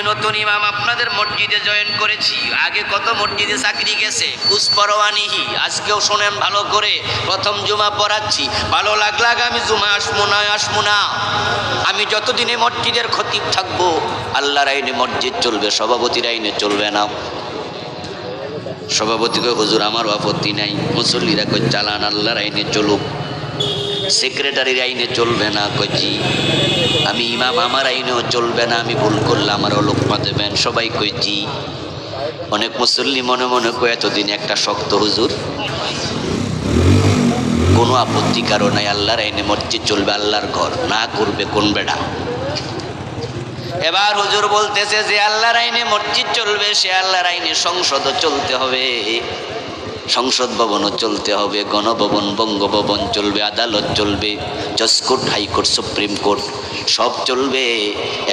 আমি নতুন ইমাম আপনাদের মসজিদে জয়েন করেছি। আগে কত মসজিদে চাকরি গেছে? পুষ্পরওয়ানিহি আজকেও শোনেন ভালো করে। প্রথম জুমা পড়াচ্ছি। ভালো লাগলে আমি জুমা আসব না আসব না। আমি যতদিনে মসজিদের খতিব থাকব, আল্লাহর আইনে মসজিদ চলবে, সভাপতির আইনে চলবে না। সভাপতিকে হুজুর, আমার আপত্তি নাই। মুসল্লিরা কই চালান, আল্লাহর আইনে চলুক। সেক্রেটারির আইনে চলবে না কজি আমি ইমাম, আমার আইনেও চলবে না, আমি ভুল করলে আমারও লোকমা দেবেন সবাই কইছি অনেক মুসল্লি মনে মনে কয়ে, এতদিন একটা শক্ত হুজুর। কোনো আপত্তি কারও নাই, আল্লাহর আইনে মসজিদ চলবে, আল্লাহর ঘর। না করবে কোন বেড়া? এবার হুজুর বলতেছে যে, আল্লাহর আইনে মসজিদ চলবে, সে আল্লাহর আইনে সংসদও চলতে হবে। সংসদ ভবনও চলতে হবে, গণভবন, বঙ্গভবন চলবে, আদালত চলবে জজকোর্ট হাইকোর্ট সুপ্রিম কোর্ট, সব চলবে।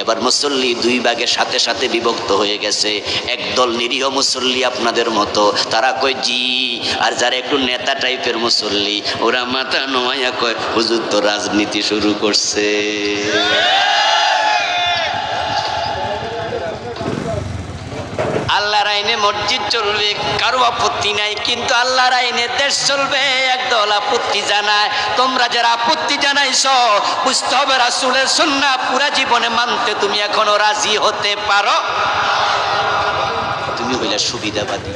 এবার মুসল্লি দুই ভাগে সাথে সাথে বিভক্ত হয়ে গেছে। একদল নিরীহ মুসল্লি আপনাদের মতো, তারা কয়, জি। আর যারা একটু নেতা টাইপের মুসল্লি, ওরা মাথা নোয়া কয়, হুজুর তো রাজনীতি শুরু করছে। আল্লাহর আইনে মসজিদ চলবে, কারও আপত্তি নাই, কিন্তু আল্লাহর আইনে দেশ চলবে, একদল আপত্তি জানায়। তোমরা যারা আপত্তি জানাইছ, বুঝতে হবে রাসুলের সন্না পুরা জীবনে মানতে তুমি এখনও রাজি হতে পারো। তুমি হইলে সুবিধাবাদী।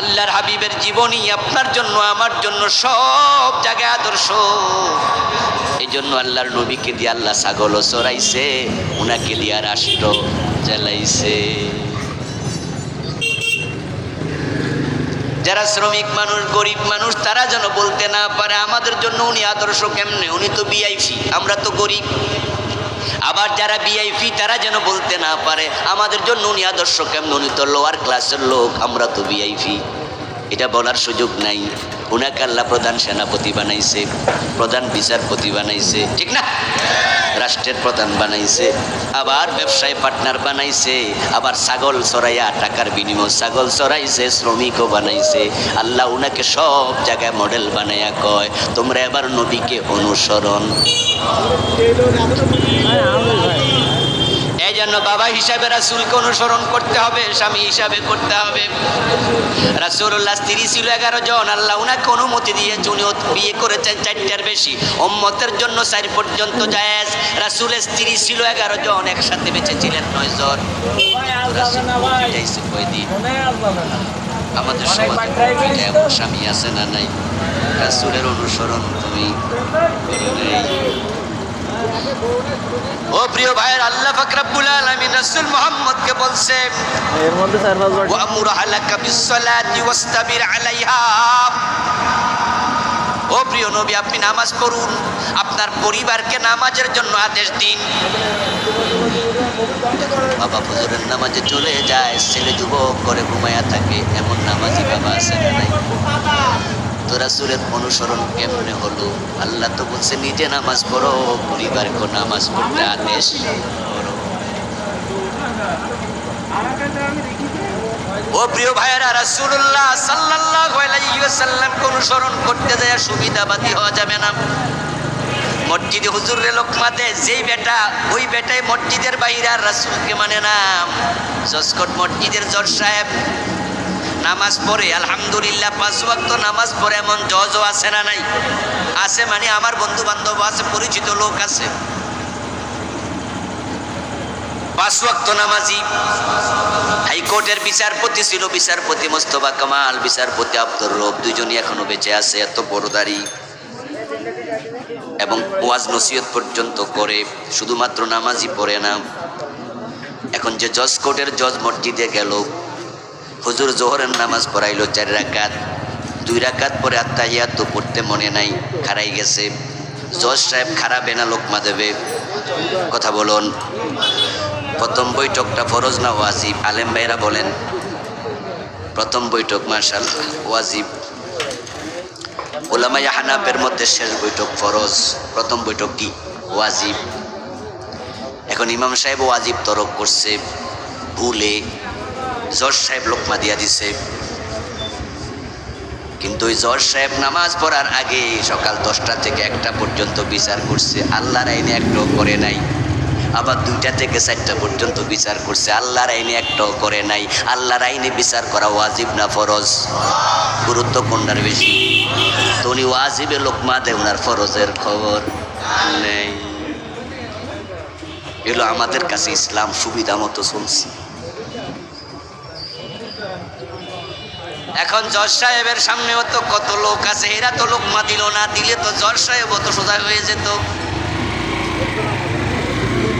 আল্লাহর হাবিবের জীবনী আপনার জন্য, আমার জন্য সব জায়গায় আদর্শ। এই জন্য আল্লাহর নবীকে দিয়ে আল্লাহ ছাগল চড়াইছে, উনাকে দিয়া রাষ্ট্র। চালাইছে যারা শ্রমিক মানুষ, গরিব মানুষ, তারা যেন বলতে না পারে, আমাদের জন্য উনি আদর্শ কেমনে? উনি তো বিআইপি আমরা তো গরিব। আবার যারা বিআইপি তারা যেন বলতে না পারে, আমাদের জন্য উনি আদর্শ কেমন? উনি তো লোয়ার ক্লাসের লোক, আমরা তো বিআইপি এটা বলার সুযোগ নাই। উনাকে আল্লাহ প্রধান সেনাপতি বানাইছে, প্রধান বিচারপতি বানাইছে। ঠিক না? রাষ্ট্রের প্রধান বানাইছে, আবার ব্যবসায় পার্টনার বানাইছে, আবার ছাগল চড়াইয়া টাকার বিনিময় ছাগল চড়াইছে, শ্রমিকও বানাইছে। আল্লাহ উনাকে সব জায়গায় মডেল বানাইয়া কয়, তোমরা এবার নবীকে অনুসরণ। জন্য বাবা হিসাবে রাসুলকে অনুসরণ করতে হবে, স্বামী হিসাবে করতে হবে। রাসুল্লাহ স্ত্রী ছিল এগারো জন, আল্লাহ উনাকে অনুমতি দিয়েছে উনি বিয়ে করেছেন চারটার বেশি। ওম্মতের জন্য চার পর্যন্ত জায়েজ, রাসুলের স্ত্রী ছিল এগারো জন, একসাথে বেঁচে ছিলেন নয় জন। আমাদের সমাজে এমন স্বামী আছে না নাই? রাসুলের অনুসরণ তুমি ও প্রিয় ভাইয়ের আল্লাহ ফাকরাবুল আলামিন রাসূল মুহাম্মদকে বলছে এর মধ্যে চার পাঁচ বার ওয়ামুর আলাকা বিসসালাতি ওয়াস্তাবির আলাইহা। ও প্রিয় নবী আপনি নামাজ পড়ুন। আপনার পরিবারকে নামাজের জন্য আদেশ দিন। বাবা ফজরের নামাজে চলে যায় ছেলে যুবক করে ঘুমায়া থাকে এমন নামাজি বাবা আছে না নাই তো রাসূলের অনুসরণ কেমনে হলো? আল্লাহ তো বলছে, নিজে নামাজ পড়ো, পরিবারকে নামাজ পড়তে আদেশ ও প্রিয় ভাইয়েরা, রাসূলুল্লাহ সাল্লাল্লাহু আলাইহি ওয়াসাল্লামকে অনুসরণ করতে যায় সুবিধাবাদী হওয়া যাবে না। মসজিদে হুজুরের লোকমা দেয় যেই বেটা, ওই বেটাই মসজিদের বাইরে আর রাসূলকে মানে না। জসকট মসজিদের জজ সাহেব নামাজ পড়ে, আলহামদুলিল্লাহ, পাঁচ ওয়াক্ত নামাজ পড়ে, এমন জজও আছে না নাই? আছে মানে আমার বন্ধু বান্ধব আছে, পরিচিত লোক আছে। পাঁচ ওয়াক্ত নামাজি, হাইকোর্টের বিচারপতি ছিল, বিচারপতি মোস্তফা কামাল, বিচারপতি আব্দুর রব দুজনই এখনও বেঁচে আছে, এত বড়দারি এবং ওয়াজ নসিহত পর্যন্ত করে, শুধুমাত্র নামাজই পড়ে না। এখন যে জজ কোর্টের জজ মসজিদে গেল হুজুর জোহরের নামাজ পড়াইলো চার রাকাত। দুই রাকাত পরে আত্মাহিয়াত তো পড়তে মনে নাই, খারাই গেছে। জজ সাহেব খারাপে না লোকমা দেবে? কথা বলুন। প্রথম বৈঠকটা ফরজ না ওয়াজিব? আলেম ভাইরা বলেন। প্রথম বৈঠক মার্শাল ওয়াজিব। ওলামাই হানাফের মধ্যে শেষ বৈঠক ফরজ। প্রথম বৈঠক কি? ওয়াজিব। এখন ইমাম সাহেব ওয়াজিব তরক করছে, ভুলে জজ সাহেব লোকমা দিয়া দিছে। কিন্তু ওই জজ সাহেব নামাজ পড়ার আগে সকাল দশটা থেকে একটা পর্যন্ত বিচার করছে। আল্লাহর আইনে একটাও করে নাই। আবার দুইটা থেকে চারটা পর্যন্ত বিচার করছে। আল্লাহর আইনে একটাও করে নাই। আল্লাহর আইনে বিচার করা ওয়াজিব না ফরজ? গুরুত্ব কোনটার বেশি? তো উনি ওয়াজিবে লোকমা দেয় ওনার ফরজের খবর নেই। এগুলো আমাদের কাছে ইসলাম সুবিধা মতো চলছে এখন জজ সাহেবের সামনেও তো কত লোক আছে, এরা তো লোকমা দিল না, দিলে তো জজ সাহেব তো সোজা হয়ে যেত।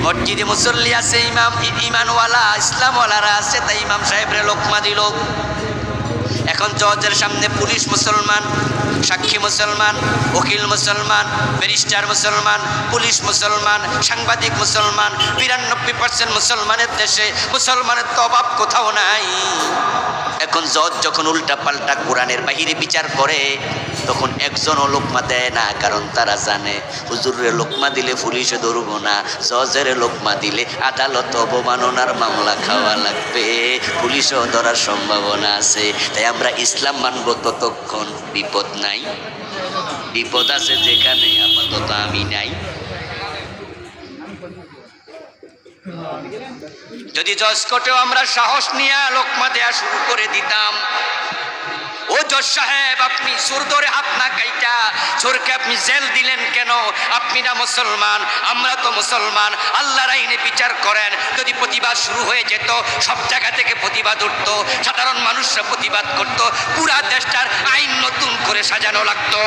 মসজিদে মুসল্লি আছে, ইমাম, ইমানওয়ালা, ইসলামওয়ালারা আছে, তাই ইমাম সাহেবরে লোকমা দিল এখন জজের সামনে পুলিশ মুসলমান, সাক্ষী মুসলমান, উকিল মুসলমান, ব্যারিস্টার মুসলমান, পুলিশ মুসলমান, সাংবাদিক মুসলমান, বিরানব্বই পার্সেন্ট মুসলমানের দেশে মুসলমানের তো অভাব কোথাও নাই। এখন জজ যখন উল্টা পাল্টা কোরআনের বাহিরে বিচার করে, তখন একজনও লোকমা দেয় না, কারণ তারা জানে, হুজুরের লোকমা দিলে পুলিশে ধরবো না, জজের লোকমা দিলে আদালত অবমাননার মামলা খাওয়া লাগবে, পুলিশও ধরার সম্ভাবনা আছে। তাই আমরা ইসলাম মানব ততক্ষণ বিপদ নাই। বিপদ আছে যেখানে আপাতত আমি নাই। যদি জজ আমরা সাহস নিয়ে লোকমা দেয়া শুরু করে দিতাম, ও জজ সাহেব, আপনি সুর ধরে হাত না কাইটা চোরকে আপনি জেল দিলেন কেন? আপনি না মুসলমান, আমরা তো মুসলমান, আল্লাহর আইনে বিচার করেন। যদি প্রতিবাদ শুরু হয়ে যেত, সব জায়গা থেকে প্রতিবাদ উঠতো, সাধারণ মানুষরা প্রতিবাদ করত, পুরা দেশটার আইন নতুন করে সাজানো লাগতো।